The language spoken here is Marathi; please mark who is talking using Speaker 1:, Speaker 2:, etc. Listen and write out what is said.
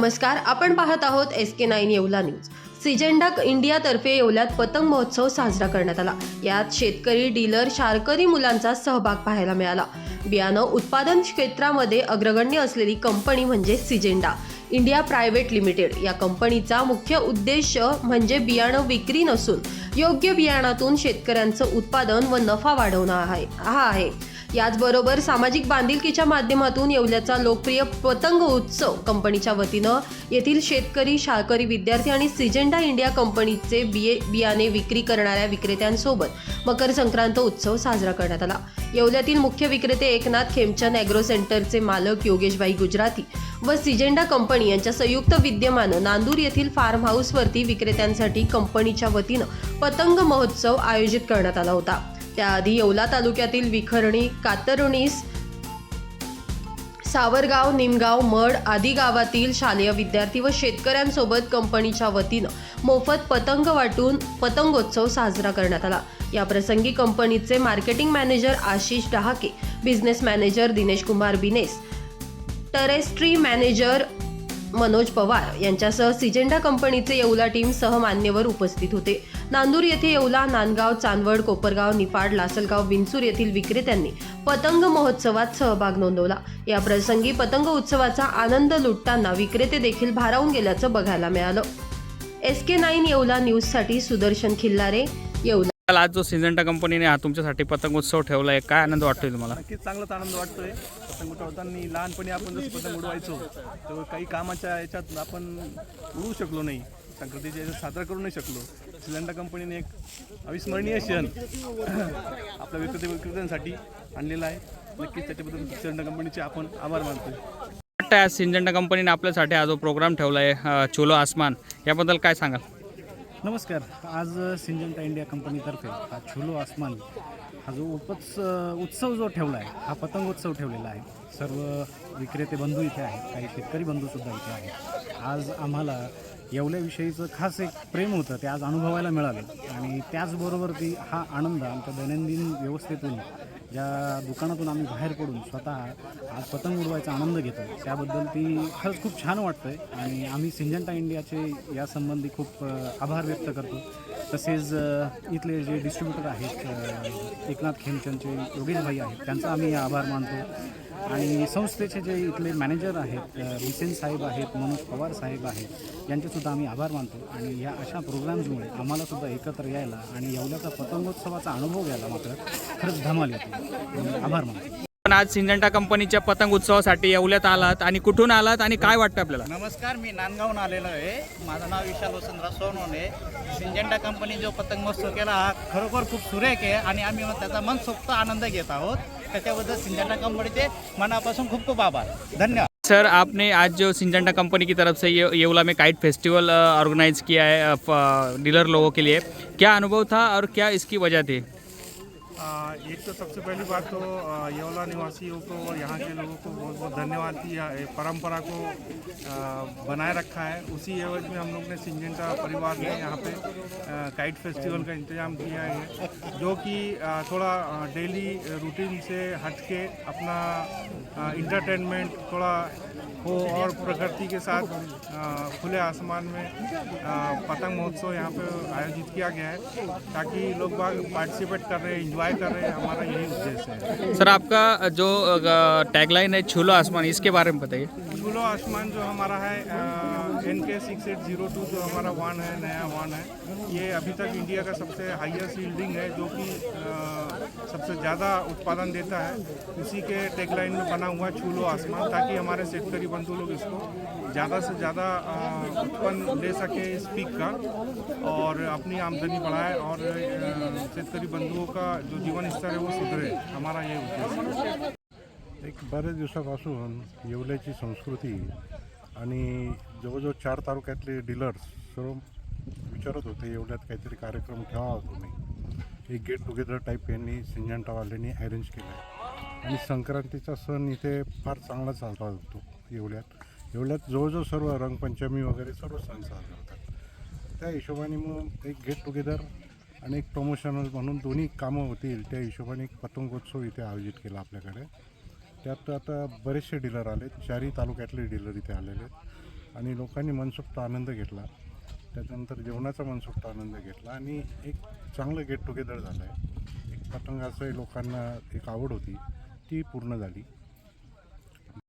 Speaker 1: नमस्कार आपण पाहत आहोत S K nine Yeola news. सिजेंडक इंडियातर्फे येवल्यात पतंग महोत्सव साजरा करण्यात आला. यात शेतकरी डीलर शारकरी मुलांचा सहभाग पाहायला मिळाला. बियाणं उत्पादन क्षेत्रामध्ये अग्रगण्य असलेली कंपनी म्हणजे सिजेंडा इंडिया प्रायव्हेट लिमिटेड या कंपनीचा मुख्य उद्देश म्हणजे बियाणं विक्री नसून योग्य बियाणातून शेतकऱ्यांचं उत्पादन व नफा वाढवणं आहे हा आहे. याचबरोबर सामाजिक बांधिलकीच्या माध्यमातून येवल्याचा लोकप्रिय पतंग उत्सव कंपनीच्या वतीनं येथील शेतकरी शाळकरी विद्यार्थी आणि सिजेंडा इंडिया कंपनीचे बिये बियाणे विक्री करणाऱ्या विक्रेत्यांसोबत मकर संक्रांत उत्सव साजरा करण्यात आला. येवल्यातील मुख्य विक्रेते एकनाथ खेमचंद ॲग्रो सेंटरचे मालक योगेशबाई गुजराती व सिजेंडा कंपनी यांच्या संयुक्त विद्यमानं नांदूर येथील फार्म हाऊसवरती विक्रेत्यांसाठी कंपनीच्या वतीनं पतंग महोत्सव आयोजित करण्यात आला होता. त्याआधी येवला तालुक्यातील विखरणी कातरणीस सावरगाव निमगाव मड आदी गावातील शालेय विद्यार्थी व शेतकऱ्यांसोबत कंपनीच्या वतीनं मोफत पतंग वाटून पतंगोत्सव साजरा करण्यात आला. या प्रसंगी कंपनीचे marketing manager Ashish Dahake business manager Dinesh Kumar business territory manager Manoj Pawar यांच्यासह सिजेंडा कंपनीचे येवला टीम सह मान्यवर उपस्थित होते. नांदूर येथे येवला नांदगाव चांदवड कोपरगाव निफाड लासलगाव विंचूर येथील विक्रेत्यांनी पतंग महोत्सवात सहभाग नोंदवला. या प्रसंगी पतंग उत्सवाचा आनंद लुटताना विक्रेते देखील भारावून गेल्याचं बघायला मिळालं. एस के नाईन येवला न्यूजसाठी सुदर्शन खिल्लारे येवला.
Speaker 2: आज जो सिजेंटा कंपनीने हा तुमच्यासाठी पतंग उत्सव ठेवला आहे काय आनंद वाटतोय तुम्हाला?
Speaker 3: नक्कीच चांगलाच आनंद वाटतोय. पतंग उडवताना लहानपणी आपण जसं पतंग उडवायचो तर काही कामाच्या याच्यात आपण उडवू शकलो नाही. संक्रांतीच्या याच्यात साजरा करू नाही शकलो. सिलेंडर कंपनीने एक अविस्मरणीय क्षण आपल्या विक्रेते विक्रेत्यांसाठी आणलेला आहे. नक्कीच त्याच्याबद्दल सिलेंडर कंपनीचे आपण आभार
Speaker 2: आज सिंजंटा कंपनीने आपल्यासाठी हा जो प्रोग्राम ठेवला आहे चोलो आसमान याबद्दल काय सांगाल?
Speaker 4: नमस्कार. आज सिंजंटा इंडिया कंपनीतर्फे हा छुलो आसमान हा जो उपच उत्सव जो ठेवला आहे हा पतंगोत्सव ठेवलेला आहे. सर्व विक्रेते बंधू इथे आहेत काही शेतकरी बंधूसुद्धा इथे आहेत. आज आम्हाला येवल्याविषयीचं खास एक प्रेम होतं ते आज अनुभवायला मिळालं. आणि त्याचबरोबर ती हा आनंद आमच्या दैनंदिन व्यवस्थेतून ज्या दुकानातून आम्ही बाहेर पडून स्वतः आज पतंग उडवायचा आनंद घेतो त्याबद्दल ती खरंच खूप छान वाटतंय. आणि आम्ही सिंजंटा इंडियाचे यासंबंधी खूप आभार व्यक्त करतो. तसेच इथले जे डिस्ट्रीब्युटर आहेत एकनाथ खेमचंदचे योगेशभाई आहेत त्यांचा आम्ही आभार मानतो. आणि संस्थेचे जे इथले मॅनेजर आहेत अ, बिसेन साहेब आहेत मनोज पवार साहेब आहेत यांचेसुद्धा आम्ही आभार मानतो. आणि या अशा प्रोग्राम्समुळे आम्हालासुद्धा एकत्र यायला आणि येवल्याचा पतंगोत्सवाचा अनुभव घ्यायला मात्र खरंच धमाल येते. आभार मानतो.
Speaker 2: पण आज सिंजंटा कंपनीच्या पतंग उत्सवासाठी येवल्यात आलात आणि कुठून आलात आणि काय वाटतं आपल्याला?
Speaker 5: नमस्कार मी नांदगावहून आलेलो आहे. माझं नाव विशाल वसंतराव सोनवणे सिंजंटा कंपनी जो पतंग महोत्सव केला हा खरोखर खूप सुरेख आहे आणि आम्ही त्याचा मनसोक्त आनंद घेत आहोत. त्याच्याबद्दल सिंजंटा कंपनीचे मनापासून खूप खूप आभार. धन्यवाद.
Speaker 2: सर आपने आज जो सिंजेंटा कंपनी की तरफ से ये येवला में काइट फेस्टिवल ऑर्गेनाइज किया है uh, डीलर uh, लोगों के लिए क्या अनुभव था और क्या इसकी वजह थी?
Speaker 3: आ, एक तो सबसे पहली बात तो येवला निवासियों को और यहाँ के लोगों को बहुत बहुत धन्यवाद कि परंपरा को आ, बनाए रखा है। उसी एवज में हम लोग ने सिंजेंटा परिवार ने यहाँ पे काइट फेस्टिवल का इंतज़ाम किया है। जो कि थोड़ा डेली रूटीन से हट के अपना इंटरटेनमेंट थोड़ा हो और प्रकृति के साथ आ, खुले आसमान में आ, पतंग महोत्सव यहाँ पे आयोजित किया गया है ताकि लोग पार्टिसिपेट कर रहे हैं इंजॉय कर रहे हैं हमारा यही उद्देश्य है।
Speaker 2: सर आपका जो टैगलाइन है छूलो आसमान इसके बारे में बताइए।
Speaker 3: झूलो आसमान जो हमारा है N K six eight zero two जो हमारा वन है, नया वन है, ये अभी तक इंडिया का सबसे हाईएस्ट यील्डिंग है, जो कि सबसे ज़्यादा उत्पादन देता है। उसी के टैगलाइन में बना हुआ छूलो आसमान ताकि हमारे शेतकरी बंधु लोग इसको ज़्यादा से ज़्यादा उत्पन्न ले सके इस पीक का और अपनी आमदनी बढ़ाए और शेतकरी बंधुओं का जो जीवन स्तर है, वो सुधरे। हमारा ये उद्देश्य
Speaker 6: एक बऱ्याच दिवसापासून येवल्याची संस्कृती आणि जवळजवळ चार तालुक्यातले डीलर्स सर्व विचारत होते येवल्यात काहीतरी कार्यक्रम ठेवावा तुम्ही. एक गेट टुगेदर टाईप यांनी सिंजंटावाल्यांनी अरेंज केलं आहे आणि संक्रांतीचा सण इथे फार चांगला साजरा होतो येवल्यात. येवल्यात जवळजवळ सर्व रंगपंचमी वगैरे सर्व सण साजरे होतात. त्या हिशोबाने मग एक गेट टुगेदर आणि एक प्रमोशनल म्हणून दोन्ही कामं होतील त्या हिशोबाने एक पतंगोत्सव इथे आयोजित केला आपल्याकडे. त्यात आता बरेचसे डीलर आले चारही तालुक्यातले डीलर इथे आलेले आहेत. आणि लोकांनी मनसोक्त आनंद घेतला. त्याच्यानंतर जेवणाचा मनसोक्त आनंद घेतला. आणि एक चांगलं गेट टुगेदर झालं आहे एक पतंगाचं लोकांना एक आवड होती. ती पूर्ण झाली.